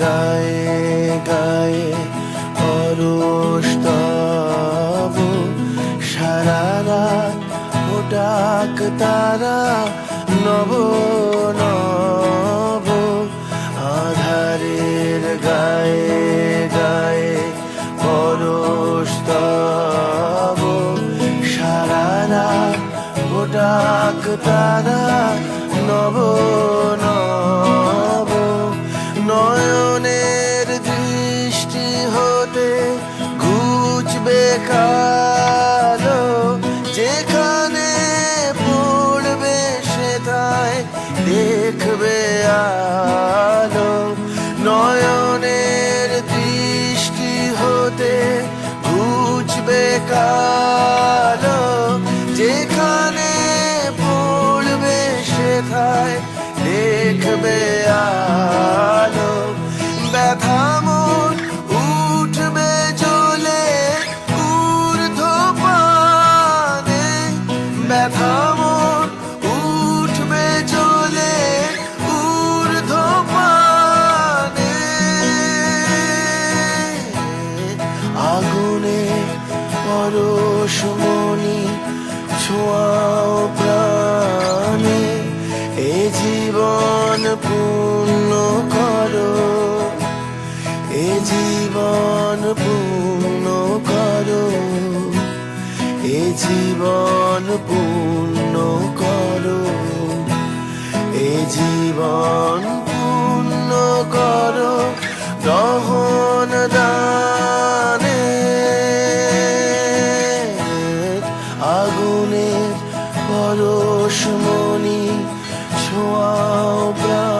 গায়ে গায়ে অরস্তব সারা রাত তারা নব নব। আধারের গায়ে গায়ে পরস্তব সারা রাত তারা নব নব। কালো যেখানে পড়বে সেটাই দেখবে আলো। নয়নের দৃষ্টি হতে ঘুচবে কালো, যেখানে পড়বে সেথায় দেখবে আগুনে পরশমণি ছোঁয়াও প্রাণে, এ জীবন পূর্ণ করো, এ জীবন পূর্ণ করো, এ জীবন পূর্ণ আগুনের পরশমণি ছোঁয়াও প্রাণ